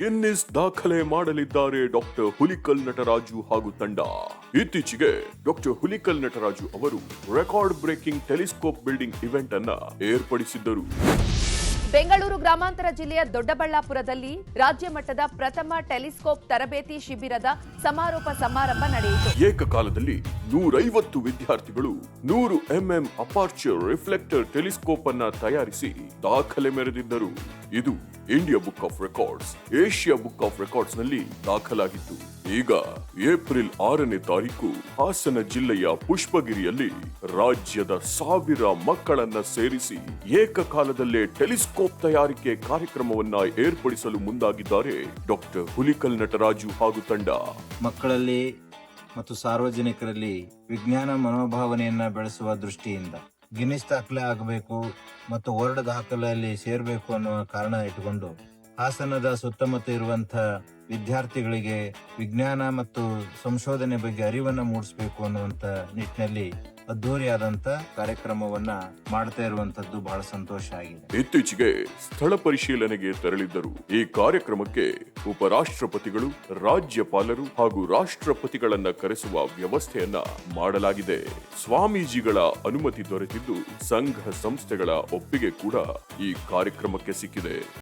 Guinness ದಾಖಲೆ ಮಾಡಲಿದ್ದಾರೆ doctor Hulikal Nataraju ಹಾಗೂ ತಂಡ. ಇತ್ತೀಚೆಗೆ ಡಾಕ್ಟರ್ ಹುಲಿಕಲ್ ನಟರಾಜು ಅವರು record breaking telescope building event ಅನ್ನ ಏರ್ಪಡಿಸಿದ್ದರು. ಬೆಂಗಳೂರು ಗ್ರಾಮಾಂತರ ಜಿಲ್ಲೆಯ ದೊಡ್ಡಬಳ್ಳಾಪುರದಲ್ಲಿ ರಾಜ್ಯ ಮಟ್ಟದ ಪ್ರಥಮ ಟೆಲಿಸ್ಕೋಪ್ ತರಬೇತಿ ಶಿಬಿರದ ಸಮಾರೋಪ ಸಮಾರಂಭ ನಡೆಯಿತು. ಏಕಕಾಲದಲ್ಲಿ ನೂರೈವತ್ತು ವಿದ್ಯಾರ್ಥಿಗಳು ನೂರು ಎಂಎಂ ಅಪಾರ್ಚರ್ ರಿಫ್ಲೆಕ್ಟರ್ ಟೆಲಿಸ್ಕೋಪ್ ಅನ್ನ ತಯಾರಿಸಿ ದಾಖಲೆ ಮೆರೆದಿದ್ದರು. ಇದು India book of records Asia book of ರೆಕಾರ್ಡ್ಸ್ನಲ್ಲಿ ದಾಖಲಾಗಿತ್ತು ಈಗ ಏಪ್ರಿಲ್ ಆರನೇ ತಾರೀಕು ಹಾಸನ ಜಿಲ್ಲೆಯ ಪುಷ್ಪಗಿರಿಯಲ್ಲಿ ರಾಜ್ಯದ ಸಾವಿರ ಮಕ್ಕಳನ್ನ ಸೇರಿಸಿ ಏಕಕಾಲದಲ್ಲೇ ಟೆಲಿಸ್ಕೋಪ್ ತಯಾರಿಕೆ ಕಾರ್ಯಕ್ರಮವನ್ನ ಏರ್ಪಡಿಸಲು ಮುಂದಾಗಿದ್ದಾರೆ ಡಾಕ್ಟರ್ ಹುಲಿಕಲ್ ನಟರಾಜು ಹಾಗೂ ತಂಡ. ಮಕ್ಕಳಲ್ಲಿ ಮತ್ತು ಸಾರ್ವಜನಿಕರಲ್ಲಿ ವಿಜ್ಞಾನ ಮನೋಭಾವನೆಯನ್ನ ಬೆಳೆಸುವ ದೃಷ್ಟಿಯಿಂದ ಗಿನ್ನಿಸ್ ದಾಖಲೆ ಆಗಬೇಕು ಮತ್ತು ವರ್ಡ್ ದಾಖಲೆಯಲ್ಲಿ ಸೇರಬೇಕು ಅನ್ನುವ ಕಾರಣ ಇಟ್ಟುಕೊಂಡು ಹಾಸನದ ಸುತ್ತಮುತ್ತ ಇರುವಂತಹ ವಿದ್ಯಾರ್ಥಿಗಳಿಗೆ ವಿಜ್ಞಾನ ಮತ್ತು ಸಂಶೋಧನೆ ಬಗ್ಗೆ ಅರಿವನ್ನು ಮೂಡಿಸಬೇಕು ಅನ್ನುವಂಥ ನಿಟ್ಟಿನಲ್ಲಿ ಅದ್ದೂರಿಯಾದಂತ ಕಾರ್ಯಕ್ರಮವನ್ನ ಮಾಡ್ತಾ ಇರುವಂತದ್ದು ಬಹಳ ಸಂತೋಷ ಆಗಿದೆ. ಇತ್ತೀಚೆಗೆ ಸ್ಥಳ ಪರಿಶೀಲನೆಗೆ ತೆರಳಿದ್ದರು. ಈ ಕಾರ್ಯಕ್ರಮಕ್ಕೆ ಉಪರಾಷ್ಟ್ರಪತಿಗಳು, ರಾಜ್ಯಪಾಲರು ಹಾಗೂ ರಾಷ್ಟ್ರಪತಿಗಳನ್ನ ಕರೆಸುವ ವ್ಯವಸ್ಥೆಯನ್ನ ಮಾಡಲಾಗಿದೆ. ಸ್ವಾಮೀಜಿಗಳ ಅನುಮತಿ ದೊರೆತಿದ್ದು ಸಂಘ ಸಂಸ್ಥೆಗಳ ಒಪ್ಪಿಗೆ ಕೂಡ ಈ ಕಾರ್ಯಕ್ರಮಕ್ಕೆ ಸಿಕ್ಕಿದೆ.